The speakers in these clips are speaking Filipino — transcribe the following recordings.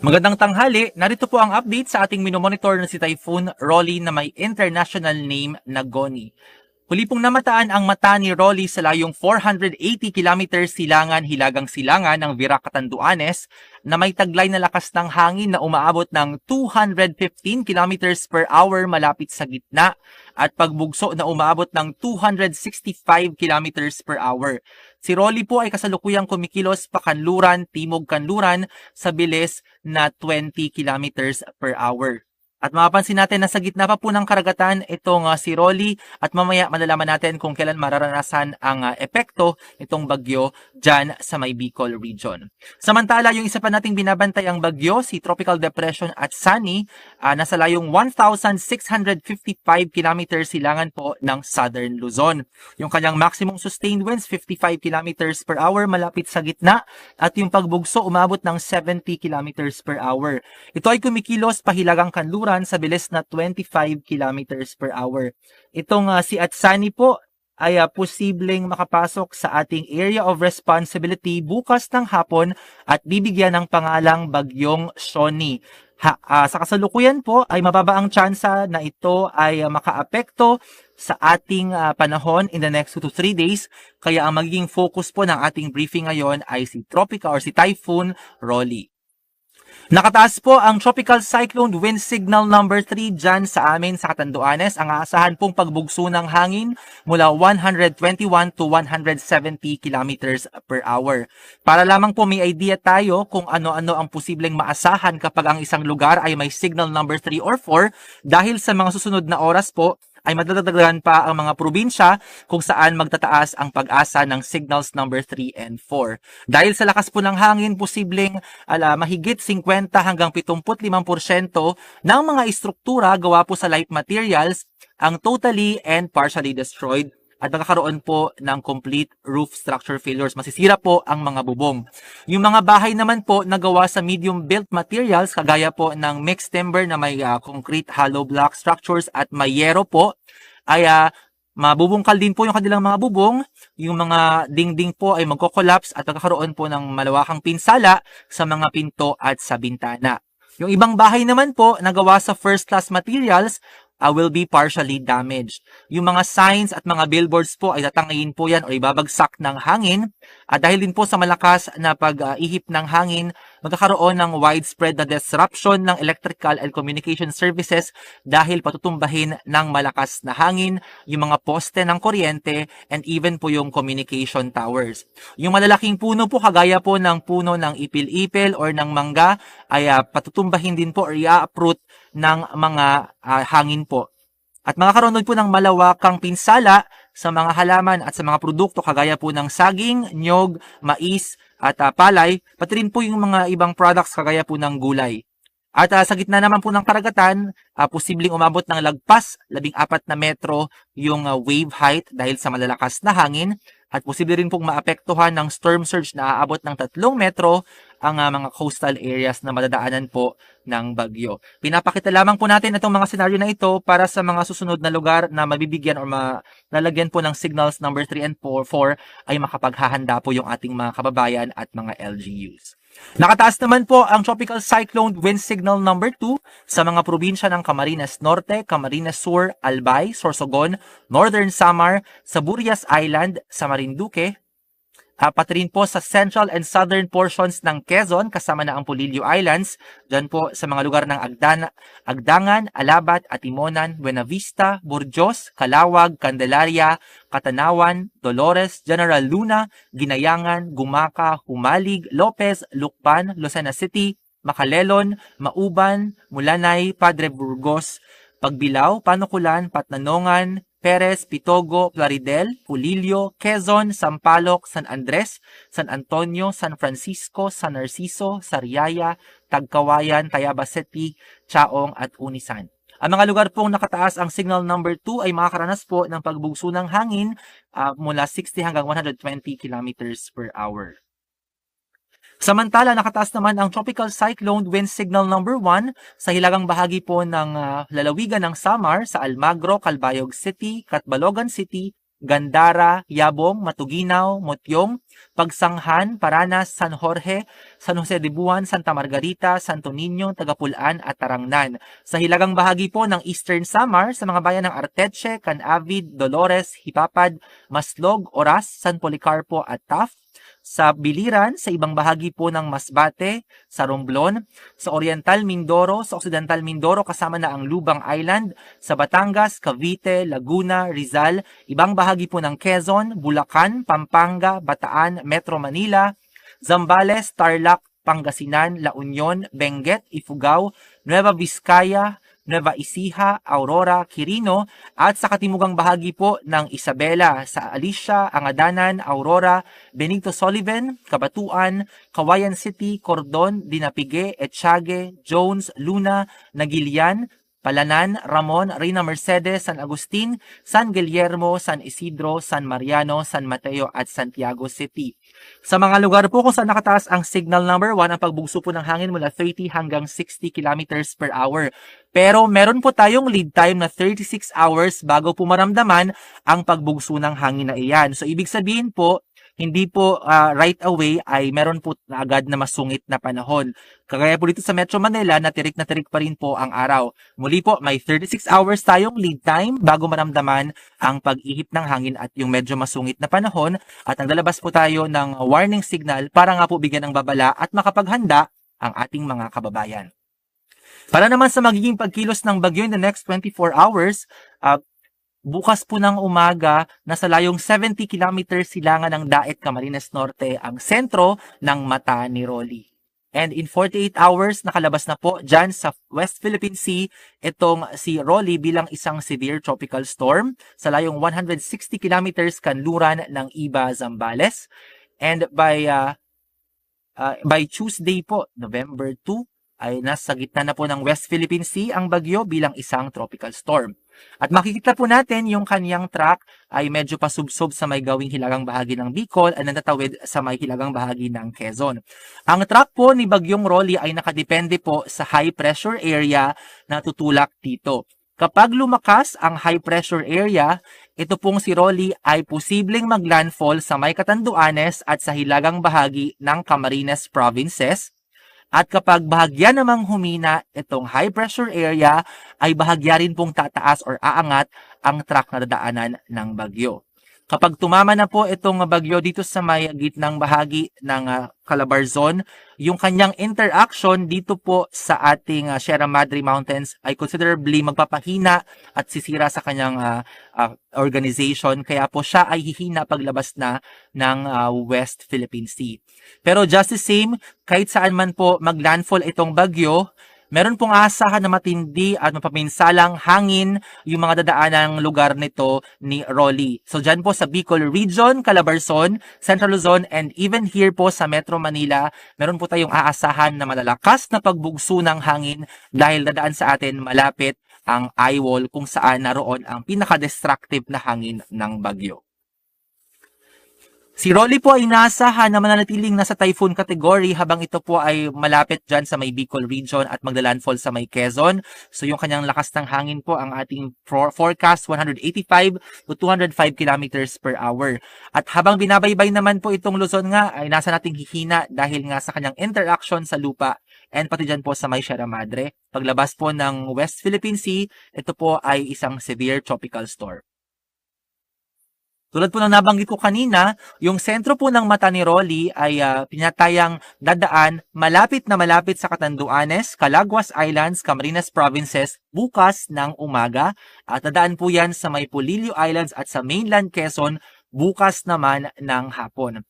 Magandang tanghali, narito po ang update sa ating minomonitor na si Typhoon Rolly na may international name na Goni. Huli pong namataan ang mata ni Rolly sa layong 480 km silangan hilagang silangan ng Virac Catanduanes na may taglay na lakas ng hangin na umaabot ng 215 km per hour malapit sa gitna at pagbugso na umaabot ng 265 km per hour. Si Rolly po ay kasalukuyang kumikilos pa kanluran, timog kanluran sa bilis na 20 km per hour. At mapapansin natin na sa gitna pa po ng karagatan itong uh, si Rolly at mamaya malalaman natin kung kailan mararanasan ang uh, epekto nitong bagyo dyan sa may Bicol region. Samantala, yung isa pa nating binabantay ang bagyo, si Tropical Depression at Sunny, uh, nasa layong 1,655 km silangan po ng Southern Luzon. Yung kanyang maximum sustained winds, 55 km per hour malapit sa gitna at yung pagbugso umabot ng 70 km per hour. Ito ay kumikilos pahilagang kanluran likuran sa bilis na 25 kilometers per hour. Itong uh, si Atsani po ay uh, posibleng makapasok sa ating area of responsibility bukas ng hapon at bibigyan ng pangalang Bagyong Shoni. Ha, uh, sa kasalukuyan po ay mababa ang tsansa na ito ay uh, makaapekto sa ating uh, panahon in the next 2 to 3 days. Kaya ang magiging focus po ng ating briefing ngayon ay si Tropica or si Typhoon Rolly. Nakataas po ang Tropical Cyclone Wind Signal number 3 dyan sa amin sa Catanduanes. Ang aasahan pong pagbugso ng hangin mula 121 to 170 kilometers per hour. Para lamang po may idea tayo kung ano-ano ang posibleng maasahan kapag ang isang lugar ay may signal number 3 or 4 dahil sa mga susunod na oras po ay madadagdagan pa ang mga probinsya kung saan magtataas ang pag-asa ng signals number 3 and 4. Dahil sa lakas po ng hangin, posibleng ala, mahigit 50 hanggang 75% ng mga istruktura gawa po sa light materials ang totally and partially destroyed at magkakaroon po ng complete roof structure failures. Masisira po ang mga bubong. Yung mga bahay naman po na gawa sa medium built materials, kagaya po ng mixed timber na may uh, concrete hollow block structures at may yero po, ay uh, mabubungkal din po yung kanilang mga bubong, yung mga dingding po ay magko-collapse at magkakaroon po ng malawakang pinsala sa mga pinto at sa bintana. Yung ibang bahay naman po na gawa sa first class materials uh, will be partially damaged. Yung mga signs at mga billboards po ay tatangayin po yan o ibabagsak ng hangin. At dahil din po sa malakas na pag-ihip ng hangin, magkakaroon ng widespread na disruption ng electrical and communication services dahil patutumbahin ng malakas na hangin, yung mga poste ng kuryente, and even po yung communication towers. Yung malalaking puno po, kagaya po ng puno ng ipil-ipil or ng mangga, ay uh, patutumbahin din po or i-uproot ng mga uh, hangin po. At makakaroon po ng malawakang pinsala sa mga halaman at sa mga produkto kagaya po ng saging, nyog, mais at uh, palay, pati rin po yung mga ibang products kagaya po ng gulay. At uh, sa gitna naman po ng karagatan, uh, posibleng umabot ng lagpas 14 na metro yung uh, wave height dahil sa malalakas na hangin at posible rin pong maapektuhan ng storm surge na aabot ng 3 metro ang uh, mga coastal areas na madadaanan po ng bagyo. Pinapakita lamang po natin itong mga senaryo na ito para sa mga susunod na lugar na mabibigyan o malalagyan po ng signals number 3 and 4, 4 ay makapaghahanda po yung ating mga kababayan at mga LGUs. Nakataas naman po ang Tropical Cyclone Wind Signal number 2 sa mga probinsya ng Camarines Norte, Camarines Sur, Albay, Sorsogon, Northern Samar, Saburias Island, sa Marinduque, Uh, rin po sa central and southern portions ng Quezon kasama na ang Pulilio Islands, dyan po sa mga lugar ng Agdan Agdangan, Alabat, Atimonan, Buena Vista, Burjos, Calawag, Candelaria, Katanawan, Dolores, General Luna, Ginayangan, Gumaka, Humalig, Lopez, Lukban, Lucena City, Makalelon, Mauban, Mulanay, Padre Burgos, Pagbilao, Panukulan, Patnanongan, Perez, Pitogo, Plaridel, Pulilio, Quezon, Sampaloc, San Andres, San Antonio, San Francisco, San Narciso, Sariaya, Tagkawayan, Tayabas City, Chaong at Unisan. Ang mga lugar pong nakataas ang signal number 2 ay makakaranas po ng pagbugso ng hangin uh, mula 60 hanggang 120 kilometers per hour. Samantala, nakataas naman ang Tropical Cyclone Wind Signal number 1 sa hilagang bahagi po ng uh, lalawigan ng Samar sa Almagro, Calbayog City, Catbalogan City, Gandara, Yabong, Matuginaw, Motyong, Pagsanghan, Paranas, San Jorge, San Jose de Buan, Santa Margarita, Santo Niño, Tagapulan at Tarangnan. Sa hilagang bahagi po ng Eastern Samar sa mga bayan ng Arteche, Canavid, Dolores, Hipapad, Maslog, Oras, San Policarpo at Taft. Sa Biliran, sa ibang bahagi po ng Masbate, sa Romblon, sa Oriental Mindoro, sa Occidental Mindoro kasama na ang Lubang Island, sa Batangas, Cavite, Laguna, Rizal, ibang bahagi po ng Quezon, Bulacan, Pampanga, Bataan, Metro Manila, Zambales, Tarlac, Pangasinan, La Union, Benguet, Ifugao, Nueva Vizcaya, Nueva Ecija, Aurora, Quirino at sa katimugang bahagi po ng Isabela sa Alicia, Angadanan, Aurora, Benito Sullivan, Kabatuan, Kawayan City, Cordon, Dinapige, Etchage, Jones, Luna, Nagilian, Palanan, Ramon, Reina Mercedes, San Agustin, San Guillermo, San Isidro, San Mariano, San Mateo at Santiago City. Sa mga lugar po kung saan nakataas ang signal number 1, ang pagbugso po ng hangin mula 30 hanggang 60 kilometers per hour. Pero meron po tayong lead time na 36 hours bago po maramdaman ang pagbugso ng hangin na iyan. So ibig sabihin po, hindi po ah, right away ay meron po na agad na masungit na panahon. Kagaya po dito sa Metro Manila, natirik na tirik pa rin po ang araw. Muli po, may 36 hours tayong lead time bago maramdaman ang pag-ihip ng hangin at yung medyo masungit na panahon at naglalabas po tayo ng warning signal para nga po bigyan ng babala at makapaghanda ang ating mga kababayan. Para naman sa magiging pagkilos ng bagyo in the next 24 hours, ah, bukas po ng umaga, nasa layong 70 kilometers silangan ng Daet, Camarines Norte, ang sentro ng mata ni Rolly. And in 48 hours, nakalabas na po dyan sa West Philippine Sea itong si Rolly bilang isang severe tropical storm sa layong 160 kilometers kanluran ng Iba, Zambales. And by uh, uh, by Tuesday po, November 2, ay nasa gitna na po ng West Philippine Sea ang bagyo bilang isang tropical storm. At makikita po natin yung kanyang track ay medyo pasubsob sa may gawing hilagang bahagi ng Bicol at natatawid sa may hilagang bahagi ng Quezon. Ang track po ni Bagyong Rolly ay nakadepende po sa high pressure area na tutulak dito. Kapag lumakas ang high pressure area, ito pong si Rolly ay posibleng maglandfall sa may Katanduanes at sa hilagang bahagi ng Camarines Provinces at kapag bahagya namang humina itong high pressure area, ay bahagya rin pong tataas or aangat ang track na dadaanan ng bagyo. Kapag tumama na po itong bagyo dito sa may gitnang bahagi ng uh, Calabarzon, yung kanyang interaction dito po sa ating uh, Sierra Madre Mountains ay considerably magpapahina at sisira sa kanyang uh, uh, organization. Kaya po siya ay hihina paglabas na ng uh, West Philippine Sea. Pero just the same, kahit saan man po maglandfall itong bagyo, meron pong aasahan na matindi at mapaminsalang hangin yung mga dadaanang lugar nito ni Rolly. So dyan po sa Bicol Region, Calabarzon, Central Luzon, and even here po sa Metro Manila, meron po tayong aasahan na malalakas na pagbugso ng hangin dahil dadaan sa atin malapit ang eye wall kung saan naroon ang pinaka-destructive na hangin ng bagyo. Si Rolly po ay inaasahan na mananatiling nasa typhoon category habang ito po ay malapit dyan sa may Bicol region at maglalandfall sa may Quezon. So yung kanyang lakas ng hangin po ang ating for- forecast 185 to 205 kilometers per hour. At habang binabaybay naman po itong Luzon nga ay nasa nating hihina dahil nga sa kanyang interaction sa lupa and pati dyan po sa may Sierra Madre. Paglabas po ng West Philippine Sea, ito po ay isang severe tropical storm. Tulad po ng nabanggit ko kanina, yung sentro po ng mata ni Rolly ay uh, pinatayang dadaan malapit na malapit sa Catanduanes, Calaguas Islands, Camarines Provinces bukas ng umaga at dadaan po yan sa may Polillo Islands at sa mainland Quezon bukas naman ng hapon.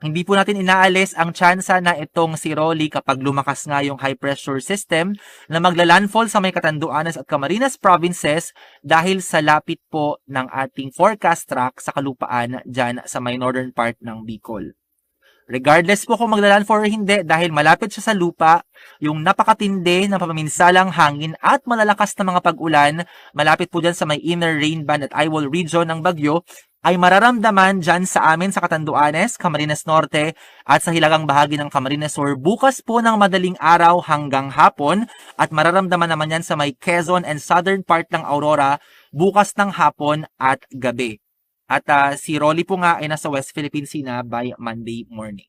Hindi po natin inaalis ang tsansa na itong si Rolly kapag lumakas nga yung high pressure system na maglalandfall sa may Catanduanes at Camarines provinces dahil sa lapit po ng ating forecast track sa kalupaan dyan sa may northern part ng Bicol. Regardless po kung maglalandfall or hindi dahil malapit siya sa lupa, yung napakatindi na pamaminsalang hangin at malalakas na mga pag-ulan, malapit po dyan sa may inner rain band at wall region ng Bagyo, ay mararamdaman dyan sa amin sa Catanduanes, Camarines Norte at sa hilagang bahagi ng Camarines Sur bukas po ng madaling araw hanggang hapon at mararamdaman naman yan sa may Quezon and southern part ng Aurora bukas ng hapon at gabi. At ah, si Rolly po nga ay nasa West Philippine Sea na by Monday morning.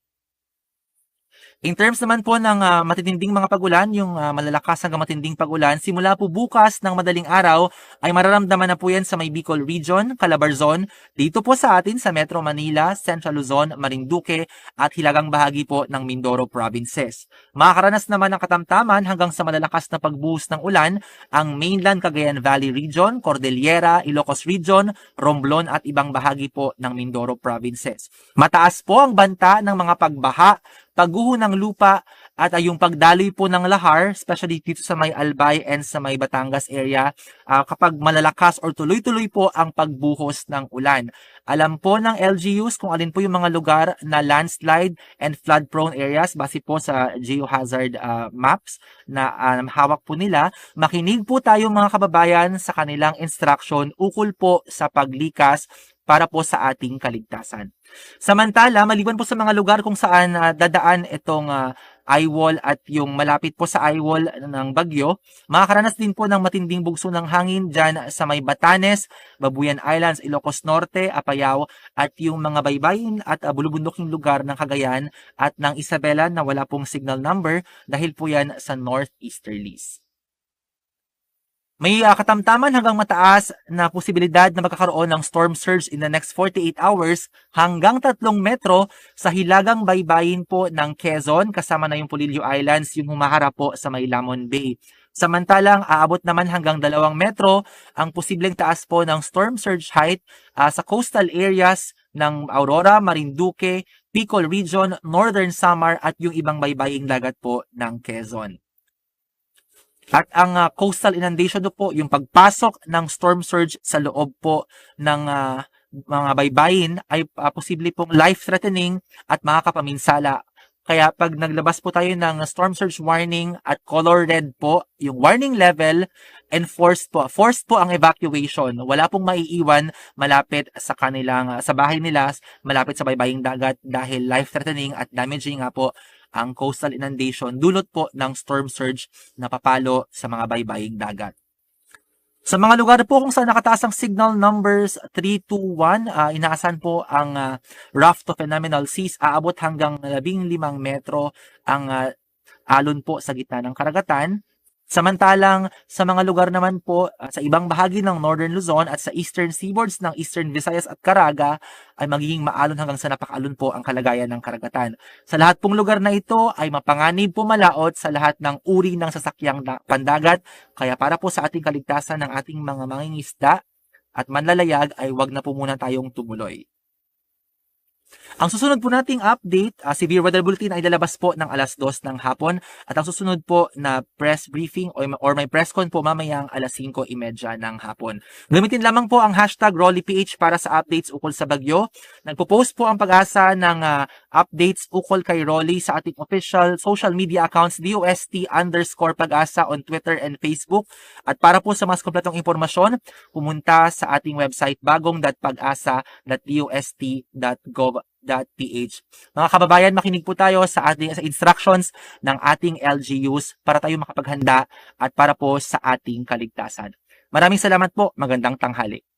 In terms naman po ng ah, matitinding mga pagulan, yung ah, malalakas hanggang matinding pagulan, simula po bukas ng madaling araw ay mararamdaman na po yan sa may Bicol Region, Calabarzon, dito po sa atin sa Metro Manila, Central Luzon, Marinduque at hilagang bahagi po ng Mindoro Provinces. Makakaranas naman ng katamtaman hanggang sa malalakas na pagbuhos ng ulan ang mainland Cagayan Valley Region, Cordillera, Ilocos Region, Romblon at ibang bahagi po ng Mindoro Provinces. Mataas po ang banta ng mga pagbaha, pagguho ng lupa at ay yung pagdaloy po ng lahar, especially dito sa may Albay and sa may Batangas area, ah, kapag malalakas or tuloy-tuloy po ang pagbuhos ng ulan. Alam po ng LGUs kung alin po yung mga lugar na landslide and flood-prone areas base po sa geohazard ah, maps na um, hawak po nila. Makinig po tayo mga kababayan sa kanilang instruction ukol po sa paglikas para po sa ating kaligtasan. Samantala, maliban po sa mga lugar kung saan ah, dadaan itong ah, eye wall at yung malapit po sa eye wall ng bagyo, makakaranas din po ng matinding bugso ng hangin dyan sa may Batanes, Babuyan Islands, Ilocos Norte, Apayao at yung mga baybayin at uh, bulubunduking lugar ng Cagayan at ng Isabela na wala pong signal number dahil po yan sa northeasterlies. May ah, katamtaman hanggang mataas na posibilidad na magkakaroon ng storm surge in the next 48 hours hanggang 3 metro sa hilagang baybayin po ng Quezon kasama na yung Polillo Islands yung humaharap po sa may Lamon Bay. Samantalang aabot naman hanggang 2 metro ang posibleng taas po ng storm surge height ah, sa coastal areas ng Aurora, Marinduque, Bicol Region, Northern Samar at yung ibang baybaying dagat po ng Quezon. At ang ah, coastal inundation do po, yung pagpasok ng storm surge sa loob po ng ah, mga baybayin ay ah, posible pong life-threatening at makakapaminsala. Kaya pag naglabas po tayo ng storm surge warning at color red po, yung warning level, enforced po. Forced po ang evacuation. Wala pong maiiwan malapit sa kanilang, sa bahay nila, malapit sa baybaying dagat dahil life-threatening at damaging nga po ang coastal inundation dulot po ng storm surge na papalo sa mga baybaying dagat. Sa mga lugar po kung saan nakataas ang signal numbers 321, ah, inaasahan po ang ah, rough to phenomenal seas aabot hanggang 15 metro ang ah, alon po sa gitna ng karagatan. Samantalang sa mga lugar naman po ah, sa ibang bahagi ng Northern Luzon at sa eastern seaboards ng Eastern Visayas at Caraga ay magiging maalon hanggang sa napakaalon po ang kalagayan ng karagatan. Sa lahat pong lugar na ito ay mapanganib pumalaot sa lahat ng uri ng sasakyang da- pandagat kaya para po sa ating kaligtasan ng ating mga mangingisda at manlalayag ay wag na po muna tayong tumuloy. Ang susunod po nating update, uh, severe weather bulletin ay lalabas po ng alas 2 ng hapon at ang susunod po na press briefing or, or may press con po mamayang alas 5.30 ng hapon. Gamitin lamang po ang hashtag RollyPH para sa updates ukol sa bagyo. Nagpo-post po ang pag-asa ng ah, updates ukol kay Rolly sa ating official social media accounts DOST underscore pag-asa on Twitter and Facebook. At para po sa mas kompletong impormasyon, pumunta sa ating website bagong.pag-asa.dost.gov ph. Mga kababayan, makinig po tayo sa ating sa instructions ng ating LGUs para tayo makapaghanda at para po sa ating kaligtasan. Maraming salamat po. Magandang tanghali.